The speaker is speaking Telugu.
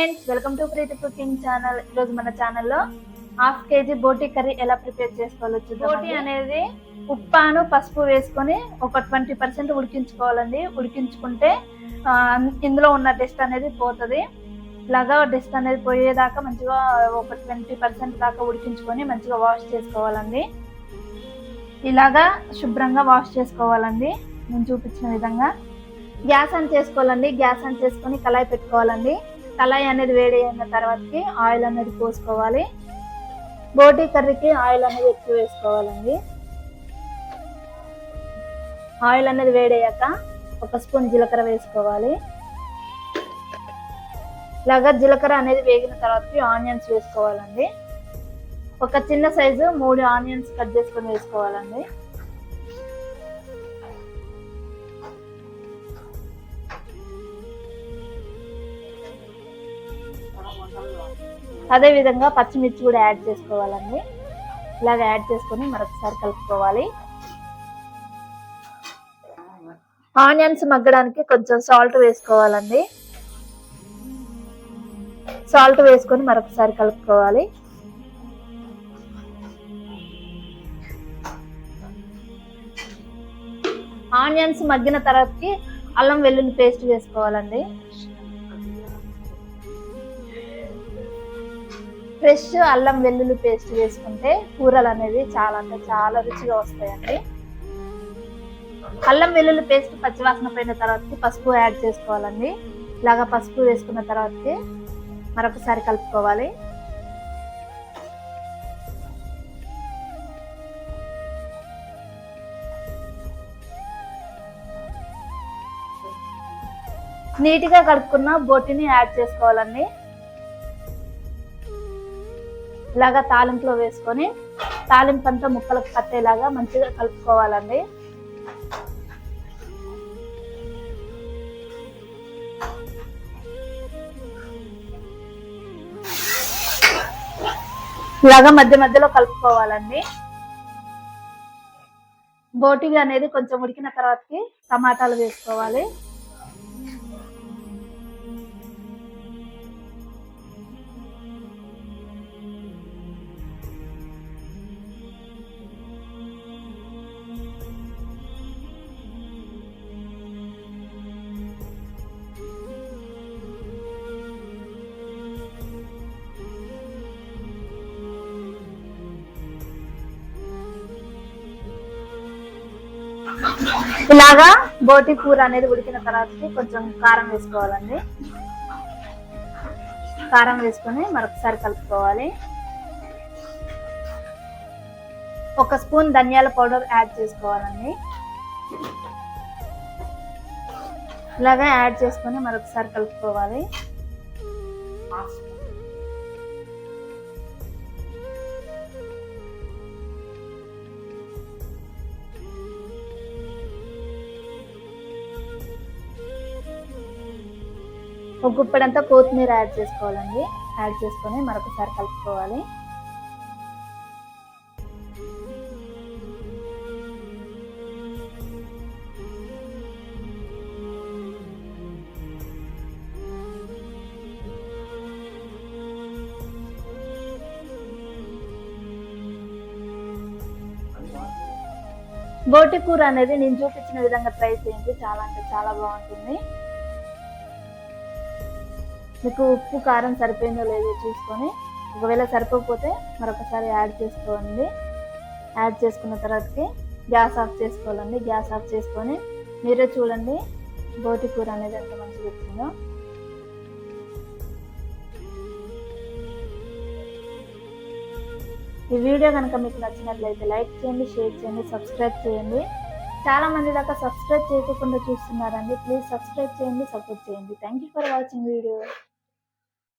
Friends welcome to Preethi cooking channel. ఈరోజు మన ఛానల్లో హాఫ్ కేజీ బోటీ కర్రీ ఎలా ప్రిపేర్ చేసుకోవాలో చూద్దాం బోటీ అనేది ఉప్పాను పసుపు వేసుకొని ఒక ట్వంటీ పర్సెంట్ ఉడికించుకోవాలండి. ఉడికించుకుంటే ఇందులో ఉన్న డస్ట్ అనేది పోతుంది. ఇలాగా డస్ట్ అనేది పోయేదాకా మంచిగా ఒక ట్వంటీ పర్సెంట్ దాకా ఉడికించుకొని మంచిగా వాష్ చేసుకోవాలండి. ఇలాగా శుభ్రంగా వాష్ చేసుకోవాలండి. నేను చూపించిన విధంగా. గ్యాస్ ఆన్ చేసుకోవాలండి. గ్యాస్ ఆన్ చేసుకొని కళాయి పెట్టుకోవాలండి. కళాయి అనేది వేడి అయిన తర్వాతకి ఆయిల్ అనేది పోసుకోవాలి. బోటీ కర్రీకి ఆయిల్ అనేది ఎక్కువ వేసుకోవాలండి. ఆయిల్ అనేది వేడయ్యాక ఒక స్పూన్ జీలకర్ర వేసుకోవాలి. ఇలాగా జీలకర్ర అనేది వేగిన తర్వాత ఆనియన్స్ వేసుకోవాలండి. ఒక చిన్న సైజు మూడు ఆనియన్స్ కట్ చేసుకొని వేసుకోవాలండి. అదే విధంగా పచ్చిమిర్చి కూడా యాడ్ చేసుకోవాలండి. ఇలాగ యాడ్ చేసుకొని మరొకసారి కలుపుకోవాలి. ఆనియన్స్ మగ్గడానికి కొంచెం సాల్ట్ వేసుకోవాలండి. సాల్ట్ వేసుకొని మరొకసారి కలుపుకోవాలి. ఆనియన్స్ మగ్గిన తర్వాతకి అల్లం వెల్లుల్లి పేస్ట్ వేసుకోవాలండి. ఫ్రెష్ అల్లం వెల్లుల్లి పేస్ట్ వేసుకుంటే కూరలు అనేది చాలా అంటే చాలా రుచిగా వస్తాయండి. అల్లం వెల్లుల్లి పేస్ట్ పచ్చివాసన పోయిన తర్వాతకి పసుపు యాడ్ చేసుకోవాలండి. ఇలాగా పసుపు వేసుకున్న తర్వాతకి మరొకసారి కలుపుకోవాలి. నీట్గా కలుపుకున్న బొట్టిని యాడ్ చేసుకోవాలండి. ఇలాగా తాలింపులో వేసుకొని తాలింపు అంతా ముక్కలకు పట్టేలాగా మంచిగా కలుపుకోవాలండి. ఇలాగా మధ్య మధ్యలో కలుపుకోవాలండి. బోటిగా అనేది కొంచెం ఉడికిన తర్వాతకి టమాటాలు వేసుకోవాలి. ఇలాగా బోటి కూర అనేది ఉడికిన తర్వాతకి కొంచెం కారం వేసుకోవాలండి. కారం వేసుకొని మరొకసారి కలుపుకోవాలి. ఒక స్పూన్ ధనియాల పౌడర్ యాడ్ చేసుకోవాలండి. ఇలాగా యాడ్ చేసుకొని మరొకసారి కలుపుకోవాలి. ఒక గుప్పెడంతా కొత్తిమీర యాడ్ చేసుకోవాలండి. యాడ్ చేసుకొని మరొకసారి కలుపుకోవాలి. బోటి కూర అనేది నేను చూపించిన విధంగా ట్రై చేయండి. చాలా అంటే చాలా బాగుంటుంది. మీకు ఉప్పు కారం సరిపోయిందో లేదో చూసుకొని ఒకవేళ సరిపోకపోతే మరొకసారి యాడ్ చేసుకోండి. యాడ్ చేసుకున్న తర్వాతకి గ్యాస్ ఆఫ్ చేసుకోవాలండి. గ్యాస్ ఆఫ్ చేసుకొని మీరే చూడండి బోటి కూర అనేది ఎంత మంచిగా వచ్చిందో. ఈ వీడియో కనుక మీకు నచ్చినట్లయితే లైక్ చేయండి షేర్ చేయండి సబ్స్క్రైబ్ చేయండి. చాలా మంది దాకా సబ్స్క్రైబ్ చేయకుండా చూస్తున్నారండి. ప్లీజ్ సబ్స్క్రైబ్ చేయండి సపోర్ట్ చేయండి. Thank you for watching video